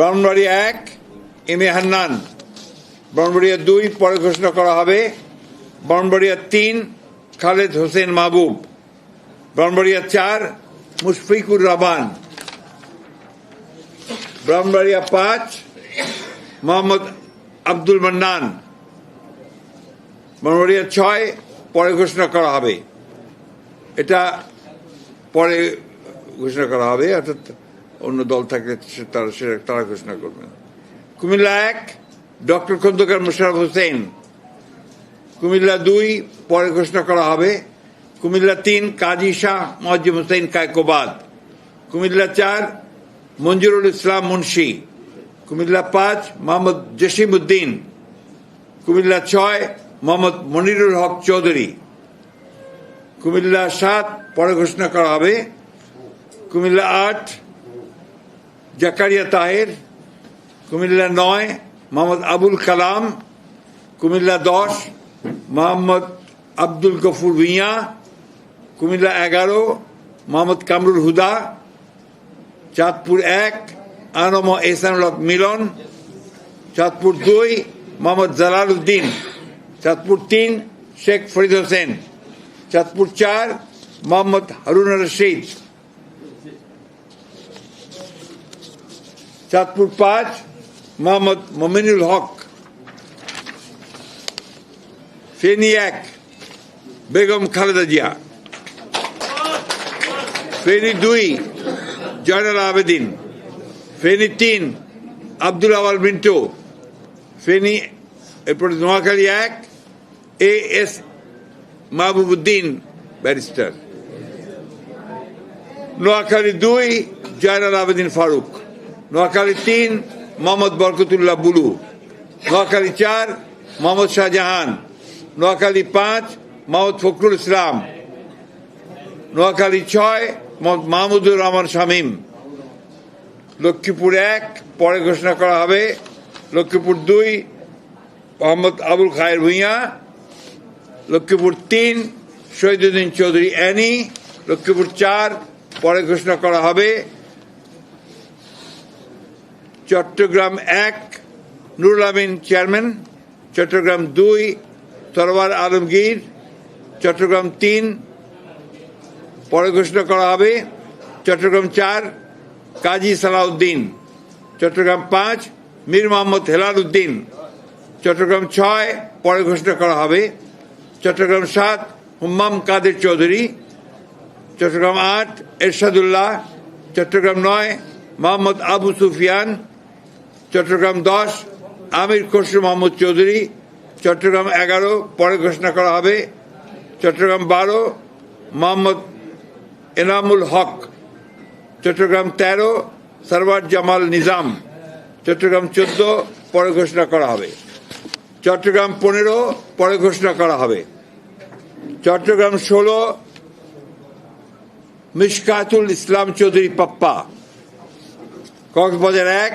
ব্রাহ্মণবাড়িয়া এক M A Hannan Brahmanbaria দুই, পরে ঘোষণা করা হবে। ব্রাহ্মণবাড়িয়া তিন, খালেদ হোসেন মাহবুব। ব্রাহ্মণবাড়িয়া চার, মুশফিকুর রহমান। ব্রাহ্মণবাড়িয়া পাঁচ, মোহাম্মদ আব্দুল মান্নান। ব্রাহ্মণবাড়িয়া ছয়, পরে ঘোষণা করা হবে। এটা পরে ঘোষণা করা হবে, অর্থাৎ অন্য দল থাকলে তারা সেটা তারা ঘোষণা করবে। কুমিল্লা এক, ডক্টর খন্দকার মোশারফ হোসেন। কুমিল্লা দুই, পরে ঘোষণা করা হবে। কুমিল্লা তিন, কাজী শাহ মজিম হোসেন কায়কোবাদ। কুমিল্লা চার, মঞ্জুরুল ইসলাম মুন্সি। কুমিল্লা পাঁচ, মোহাম্মদ জসিম উদ্দিন কুমিল্লা ছয়, মোহাম্মদ মনিরুল হক চৌধুরী। কুমিল্লা সাত, পরে ঘোষণা করা হবে। কুমিল্লা আট জাকারিয়া তাহের কুমিল্লা নয় মোহাম্মদ আবুল কালাম কুমিল্লা দশ মোহাম্মদ আব্দুল গফুর ভুঁইয়া কুমিল্লা এগারো মোহাম্মদ কামরুল হুদা চাঁদপুর এক আনম এহসানুল মিলন চাঁদপুর দুই মোহাম্মদ জালাল উদ্দিন চাঁদপুর তিন শেখ ফরিদ হোসেন চাঁদপুর চার মোহাম্মদ হারুন রশিদ চাঁদপুর পাঁচ, মোহাম্মদ মমিনুল হক। ফেনী এক, বেগম খালেদা জিয়া। ফেনী দুই, জয়নাল আবেদিন। ফেনী তিন, আব্দুল আওয়াল মিন্টু। ফেনী এরপরে নোয়াখালী এক, A S Mahbubuddin barrister. Noakhali দুই, জয়নাল আবেদিন ফারুক। নোয়াখালী তিন, মোহাম্মদ বরকতুল্লাহ বুলু। নোয়াখালী চার, মোহাম্মদ শাহজাহান। নোয়াখালী পাঁচ, মোহাম্মদ ফখরুল ইসলাম। নোয়াখালী ছয় মাহমুদুর রহমান শামীম। লক্ষ্মীপুর এক, পরে ঘোষণা করা হবে। লক্ষ্মীপুর দুই, মোহাম্মদ আবুল খায়ের ভূঁইয়া। লক্ষ্মীপুর তিন, শহীদুদ্দিন চৌধুরী অ্যানি। লক্ষ্মীপুর চার, পরে ঘোষণা করা হবে। চট্টগ্রাম এক, নুরুল আমিন চেয়ারম্যান, চট্টগ্রাম দুই তরবার আলমগীর, চট্টগ্রাম তিন, পরে ঘোষণা করা হবে, চট্টগ্রাম চার, কাজী সালাউদ্দিন, চট্টগ্রাম পাঁচ, মীর মোহাম্মদ হেলাল উদ্দিন চট্টগ্রাম ছয়, পরে ঘোষণা করা হবে, চট্টগ্রাম সাত, হুম্মাম কাদের চৌধুরী, চট্টগ্রাম আট, এরশাদুল্লাহ, চট্টগ্রাম নয়, মোহাম্মদ আবু সুফিয়ান চট্টগ্রাম দশ, আমির খসরু মোহাম্মদ চৌধুরী, চট্টগ্রাম এগারো, পরে ঘোষণা করা হবে। চট্টগ্রাম বারো, মোহাম্মদ এনামুল হক। চট্টগ্রাম তেরো, সরওয়ার জামাল নিজাম। চট্টগ্রাম চোদ্দ, পরে ঘোষণা করা হবে। চট্টগ্রাম পনেরো, পরে ঘোষণা করা হবে। চট্টগ্রাম ষোলো, মিশকাতুল ইসলাম চৌধুরী পাপ্পা। কক্সবাজার এক